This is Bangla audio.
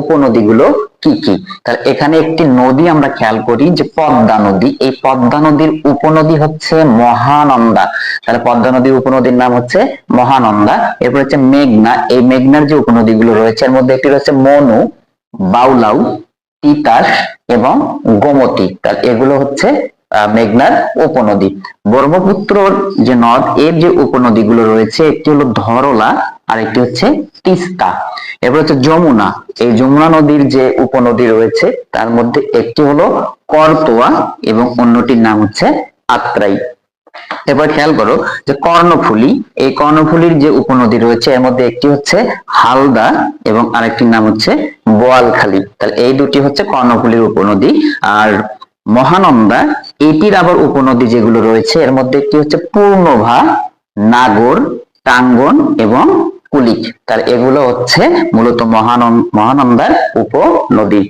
উপনদীগুলো কি কি? তাহলে এখানে একটি নদী আমরা খেয়াল করি যে পদ্মা নদী। এই পদ্মা নদীর উপনদী হচ্ছে মহানন্দা। তাহলে পদ্মা নদীর উপনদীর নাম হচ্ছে মহানন্দা। এরপর হচ্ছে মেঘনা। এই মেঘনার যে উপনদীগুলো রয়েছে, এর মধ্যে একটি রয়েছে মনু, বাউলাউ, তিতাস এবং গোমতী। তাহলে এগুলো হচ্ছে মেঘনার উপনদী। ব্রহ্মপুত্রর যে নদ, এর যে উপনদীগুলো রয়েছে, একটি হলো ধরলা। আর একটি হচ্ছে তিস্তা। এরপর হচ্ছে যমুনা। এই যমুনা নদীর যে উপনদী রয়েছে, তার মধ্যে একটি হলো করতোয়া এবং অন্যটির নাম হচ্ছে আত্রাই। এবার খেয়াল করো যে কর্ণফুলী, এই কর্ণফুলীর যে উপনদী রয়েছে, এর মধ্যে একটি হচ্ছে হালদা এবং আরেকটির নাম হচ্ছে বোয়ালখালী। তাহলে এই দুটি হচ্ছে কর্ণফুলীর উপনদী। আর মহানন্দা, এটির আবার উপনদী যেগুলো রয়েছে, এর মধ্যে একটি হচ্ছে পূর্ণভা, নাগর টাঙ্গন এবং কুলিক। তার এগুলো হচ্ছে মূলত মহানন্দ মহানন্দার উপনদী।